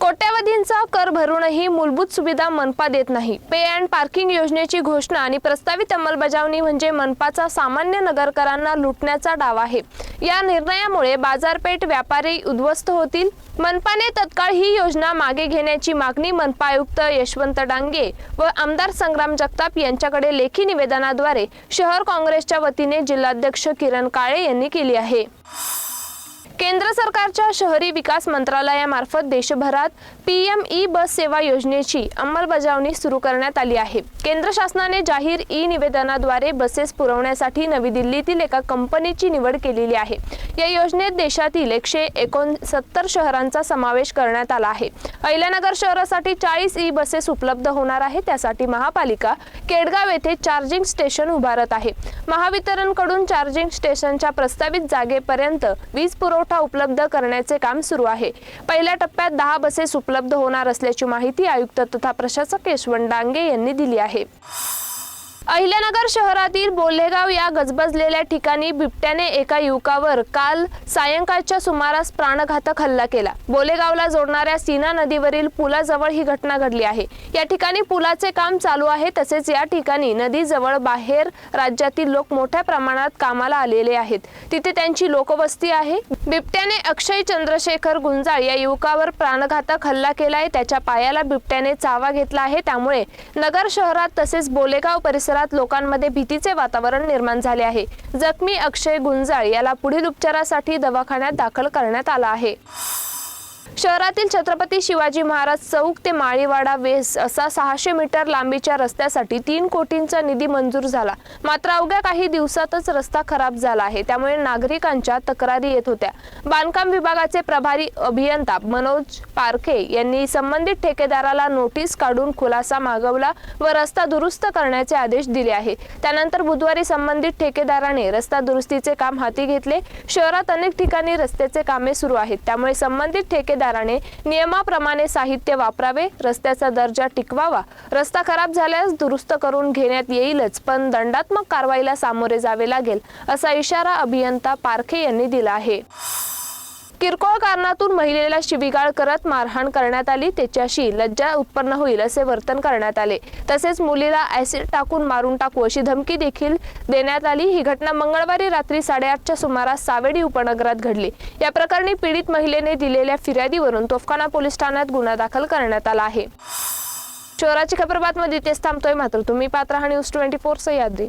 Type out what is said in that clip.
कोट्यावधींचा कर भरूनही मूलभूत सुविधा मनपा देत नाही. पे अँड पार्किंग योजनेची घोषणा आणि प्रस्तावित अंमलबजावणी म्हणजे मनपाचा सामान्य नगरकरांना लुटण्याचा डाव आहे. या निर्णयामुळे बाजारपेठ व्यापारी उद्ध्वस्त होतील. मनपाने तत्काळ ही योजना मागे घेण्याची मागणी मनपा आयुक्त यशवंत डांगे व आमदार संग्राम जगताप यांच्याकडे लेखी निवेदनाद्वारे शहर काँग्रेसच्या वतीने जिल्हाध्यक्ष किरण काळे यांनी केली आहे. केंद्र सरकारच्या शहरी विकास मंत्रालयामार्फत देशभरात पीएम ई बस सेवा योजनेची अंमलबजावणी सुरू करण्यात आली आहे. केंद्र शासनाने जाहीर ई निवेदनाद्वारे बसेस पुरवण्यासाठी नवी दिल्लीतील एका कंपनीची निवड केलेली आहे. या योजनेत देशातील एकशे एकोणसत्तर शहरांचा समावेश करण्यात आला आहे. अहिल्यानगर शहरासाठी चाळीस ई बसेस उपलब्ध होणार आहे. त्यासाठी महापालिका केडगाव येथे चार्जिंग स्टेशन उभारत आहे. महावितरणकडून चार्जिंग स्टेशनच्या प्रस्तावित जागेपर्यंत वीज पुरवठा उपलब्ध करण्याचे काम सुरू आहे. पहिल्या टप्प्यात दहा बसेस उपलब्ध होणार असल्याची माहिती आयुक्त तथा प्रशासक यशवंत डांगे यांनी दिली आहे. अहिल्यानगर शहरातील बोल्हेगाव या गजबजलेल्या ठिकाणी बिबट्याने एका युवकावर काल सायंकाळच्या सुमारास प्राणघातक हल्ला केला. बोलेगावला जोडणाऱ्या सीना नदीवरील पुलाजवळ ही घटना घडली आहे. या ठिकाणी पुलाचे काम चालू आहे तसेच या ठिकाणी नदीजवळ बाहेर राज्यातील लोक मोठ्या प्रमाणात कामाला आलेले आहेत. तिथे त्यांची लोकवस्ती आहे. बिबट्याने अक्षय चंद्रशेखर गुंजाळ या युवकावर प्राणघातक हल्ला केला आहे त्याच्या पायाला बिबट्याने चावा घेतला आहे. त्यामुळे नगर शहरात तसेच बोलेगाव परिसर परिसरात लोकांमध्ये भीतीचे वातावरण निर्माण झाले आहे. जखमी अक्षय गुंजाळ याला पुढील उपचारासाठी दवाखान्यात दाखल करण्यात आला आहे. शहरातील छत्रपती शिवाजी महाराज चौक ते माळीवाडा वेस असा सहाशे मीटर लांबीच्या रस्त्यासाठी तीन कोटींचा निधी मंजूर झाला. मात्र अवघ्या काही दिवसातच रस्ता खराब झाला आहे. त्यामुळे नागरिकांच्या तक्रारी येत होत्या. बांधकाम विभागाचे प्रभारी अभियंता मनोज पारखे यांनी संबंधित ठेकेदाराला नोटीस काढून खुलासा मागवला व रस्ता दुरुस्त करण्याचे आदेश दिले आहे. त्यानंतर बुधवारी संबंधित ठेकेदाराने रस्ता दुरुस्तीचे काम हाती घेतले. शहरात अनेक ठिकाणी रस्त्याचे कामे सुरू आहेत. त्यामुळे संबंधित ठेकेदाराने नियमाप्रमाणे साहित्य वापरावे रस्त्याचा दर्जा टिकवावा रस्ता खराब झाल्यास दुरुस्त करून घेण्यात येईलच पण दंडात्मक कारवाईला सामोरे जावे लागेल असा इशारा अभियंता पारखे यांनी दिला आहे. किरकोळ कारणातून महिलेला शिवीगाळ करत मारहाण करण्यात आली. त्याच्याशी लज्जा उत्पन्न होईल असे वर्तन करण्यात आले. तसेच मुलीला ऍसिड टाकून मारून टाकू अशी धमकी देखील देण्यात आली. ही घटना मंगळवारी रात्री साडेआठच्या सुमारास सावेडी उपनगरात घडली. या प्रकरणी पीडित महिलेने दिलेल्या फिर्यादीवरून तोफखाना पोलीस ठाण्यात गुन्हा दाखल करण्यात आला आहे. शहराची खबर बातमध्ये इथेच थांबतोय मात्र तुम्ही पात्र हा न्यूज ट्वेंटी फोर सह्याद्री